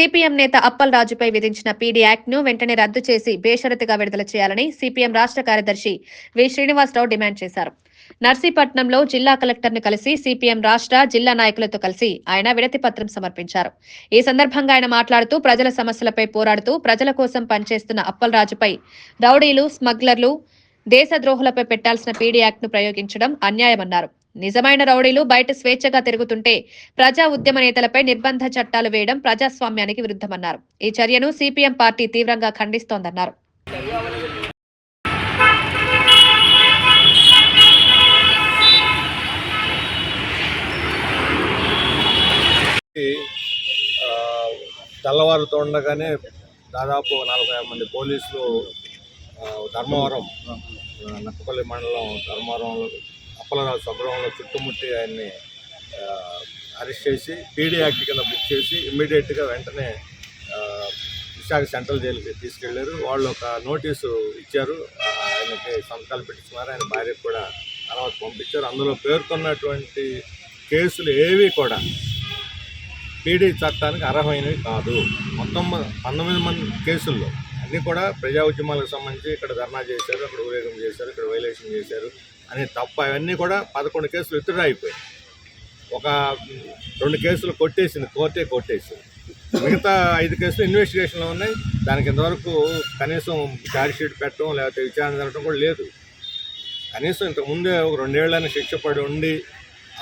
CPM నేత అప్పల్ రాజుపై విధించిన PD యాక్ట్ను వెంటనే రద్దు చేసి బేషరతుగా విడుదల చేయాలని సిపిఎం రాష్ట్ర కార్యదర్శి వి. శ్రీనివాసరావు డిమాండ్ చేశారు. నర్సీపట్నంలో జిల్లా కలెక్టర్ను కలిసి సిపిఎం రాష్ట్ర జిల్లా నాయకులతో కలిసి ఆయన విడతి పత్రం సమర్పించారు. ఈ సందర్భంగా ఆయన మాట్లాడుతూ ప్రజల సమస్యలపై పోరాడుతూ ప్రజల కోసం పనిచేస్తున్న అప్పల్ రాజుపై రౌడీలు స్మగ్లర్లు దేశద్రోహులపై పెట్టాల్సిన పీడీ యాక్ట్ను ప్రయోగించడం అన్యాయమన్నారు. నిజమైన రౌడీలు బయట స్వేచ్ఛగా తిరుగుతుంటే ప్రజా ఉద్యమ నేతలపై నిర్బంధ చట్టాలు వేయడం ప్రజాస్వామ్యానికి విరుద్ధమన్నారు. ఈ చర్యను సిపిఎం పార్టీ తీవ్రంగా ఖండిస్తోందన్నారు. తెల్లవారుతో ఉండగానే దాదాపు నలభై మంది పోలీసులు ధర్మవరం నక్కపల్లి మండలం ధర్మవరంలో అప్పలరాజు స్వగ్రహంలో చుట్టుముట్టి ఆయన్ని అరెస్ట్ చేసి పీడీ యాక్ట్ కింద బుక్ చేసి ఇమ్మీడియట్గా వెంటనే విశాఖ సెంట్రల్ జైలుకి తీసుకెళ్ళారు. వాళ్ళు ఒక నోటీసు ఇచ్చారు. ఆయనకి సంతకాలు పెట్టించుకున్నారు. ఆయన భార్యకు కూడా తర్వాత పంపించారు. అందులో పేర్కొన్నటువంటి కేసులు ఏవి కూడా పీడీ చట్టానికి అర్హమైనవి కాదు. మొత్తం పంతొమ్మిది మంది కేసుల్లో అన్నీ కూడా ప్రజా ఉద్యమాలకు సంబంధించి ఇక్కడ ధర్నా చేశారు. అక్కడ ఊరేగం చేశారు. ఇక్కడ వైలేషన్ చేశారు. అని తప్ప అవన్నీ కూడా పదకొండు కేసులు విత్డ్రా అయిపోయాయి. ఒక రెండు కేసులు కొట్టేసింది కోర్టే కొట్టేసింది. మిగతా ఐదు కేసులు ఇన్వెస్టిగేషన్లో ఉన్నాయి. దానికి ఇంతవరకు కనీసం ఛార్జ్ షీట్ పెట్టడం లేకపోతే విచారణ జరగడం కూడా లేదు. కనీసం ఇంతకుముందే ఒక రెండేళ్ళని శిక్ష పడి ఉండి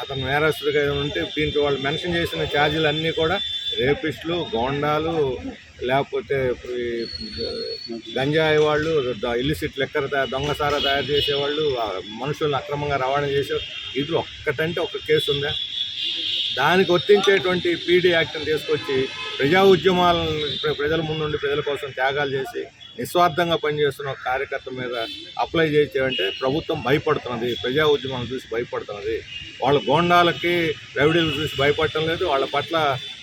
అతను నేరస్తుడిగా ఉంటే దీంట్లో వాళ్ళు మెన్షన్ చేసిన ఛార్జీలు అన్నీ కూడా రేపిస్టులు గోండాలు లేకపోతే గంజాయి వాళ్ళు ఇల్లిసిట్ లెక్కర తయా- దొంగసారా తయారు చేసేవాళ్ళు మనుషులను అక్రమంగా రవాణా చేసే ఇది ఒక్కటంటే ఒక కేసు ఉందా? దానికి వర్తించేటువంటి పీడీ యాక్ట్ని తీసుకొచ్చి ప్రజా ఉద్యమాలను ప్రజల ముందుండి ప్రజల కోసం త్యాగాలు చేసి నిస్వార్థంగా పనిచేస్తున్న ఒక కార్యకర్త మీద అప్లై చేసేవంటే ప్రభుత్వం భయపడుతున్నది ప్రజా ఉద్యమాలను చూసి భయపడుతున్నది. వాళ్ళ గోండాలకి రౌడీలు చూసి భయపడటం లేదు వాళ్ళ పట్ల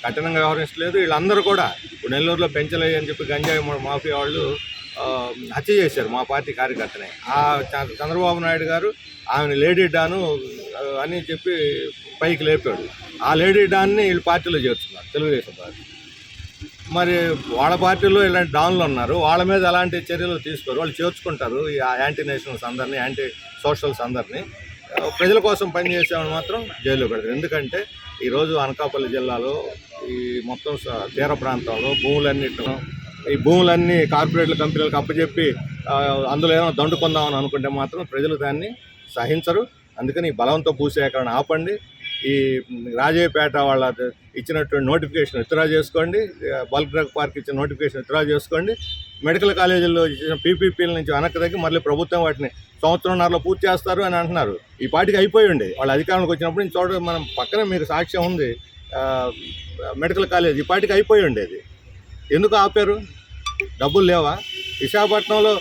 కఠినంగా వ్యవహరించలేదు వీళ్ళందరూ కూడా నెల్లూరులో పెంచలేదు అని చెప్పి గంజాయి మాఫీ మాఫియా వాళ్ళు హత్య చేశారు మా పార్టీ కార్యకర్తని. ఆ చంద్రబాబు నాయుడు గారు ఆమెను లేడీ డాను అని చెప్పి పైకి లేపాడు. ఆ లేడీ డాన్ని వీళ్ళు పార్టీలో చేర్చున్నారు తెలుగుదేశం పార్టీ. మరి వాళ్ళ పార్టీలో ఇలాంటి డాన్లు ఉన్నారు వాళ్ళ మీద అలాంటి చర్యలు తీసుకోరు. వాళ్ళు చేర్చుకుంటారు ఈ యాంటీ నేషనల్స్ అందరినీ యాంటీ సోషల్స్ అందరినీ. ప్రజల కోసం పనిచేసేవాళ్ళు మాత్రం జైల్లో పెడతారు. ఎందుకంటే ఈరోజు అనకాపల్లి జిల్లాలో ఈ మొత్తం స- తీర ప్రాంతాల్లో భూములన్నిటిలో ఈ భూములన్నీ కార్పొరేట్ల కంపెనీలకు అప్పచెప్పి అందులో ఏమైనా దండుకుందామని అనుకుంటే మాత్రం ప్రజలు దాన్ని సహించరు. అందుకని ఈ బలంతో భూసేకరణ ఆపండి. ఈ రాజయ్యపేట వాళ్ళ ఇచ్చినటువంటి నోటిఫికేషన్ విత్డ్రా చేసుకోండి. బల్క్ డ్రగ్ పార్క్ ఇచ్చిన నోటిఫికేషన్ విత్డ్రా చేసుకోండి. మెడికల్ కాలేజీల్లో ఇచ్చిన పీపీపీల నుంచి వెనక్కి తగ్గి మళ్ళీ ప్రభుత్వం వాటిని సంవత్సరంన్నరలో పూర్తి చేస్తారు అని అంటున్నారు. ఈ పాటికి అయిపోయి ఉండే. వాళ్ళ అధికారంలోకి వచ్చినప్పుడు ఇంక చూడ మనం పక్కన మీకు సాక్ష్యం ఉంది. మెడికల్ కాలేజ్ ఈ పాటికి అయిపోయి ఉండేది. ఎందుకు ఆపారు? డబ్బులు లేవా? విశాఖపట్నంలో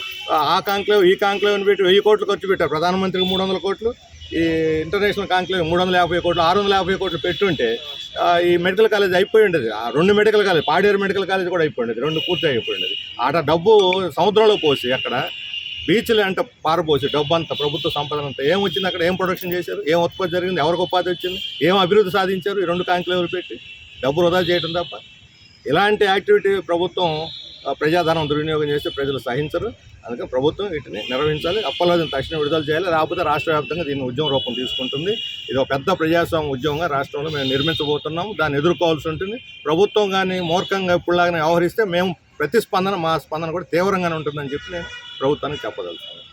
ఆ కాంక్లేవ్ ఈ కాంక్లేవ్ అని పెట్టి వెయ్యి కోట్లు ఖర్చు పెట్టారు. ప్రధానమంత్రికి మూడు వందల కోట్లు. ఈ ఇంటర్నేషనల్ కాంక్లేవ్ మూడు వందల యాభై కోట్లు ఆరు వందల యాభై కోట్లు పెట్టుంటే ఈ మెడికల్ కాలేజ్ అయిపోయి ఉండేది. ఆ రెండు medical college Paderu medical college కూడా అయిపోయి ఉండేది. రెండు పూర్తి అయిపోయి ఉండేది. ఆట డబ్బు సముద్రంలో పోసి అక్కడ బీచ్లు అంట పారపోసి డబ్బు అంతా ప్రభుత్వ సంపద అంతా. ఏం వచ్చింది అక్కడ? ఏం ప్రొడక్షన్ చేశారు? ఏం ఉత్పత్తి జరిగింది? ఎవరికి ఉపాధి వచ్చింది? ఏం అభివృద్ధి సాధించారు? ఈ రెండు కాంక్లేవ్లు పెట్టి డబ్బు వృధా చేయడం తప్ప. ఇలాంటి యాక్టివిటీ ప్రభుత్వం ప్రజాధనం దుర్వినియోగం చేస్తే ప్రజలు సహించరు. అందుకని ప్రభుత్వం వీటిని నిర్వహించాలి. అప్పలాదిని తక్షణ విడుదల చేయాలి. లేకపోతే రాష్ట్ర వ్యాప్తంగా దీన్ని ఉద్యమ రూపం తీసుకుంటుంది. ఇది ఒక పెద్ద ప్రజాస్వామ్య ఉద్యమంగా రాష్ట్రంలో మేము నిర్మించబోతున్నాము. దాన్ని ఎదుర్కోవాల్సి ఉంటుంది. ప్రభుత్వం కానీ మూర్ఖంగా ఇప్పుడులాగానే వ్యవహరిస్తే మేము ప్రతిస్పందన మా స్పందన కూడా తీవ్రంగానే ఉంటుందని చెప్పి నేను ప్రభుత్వానికి చెప్పదలుచుకున్నాను.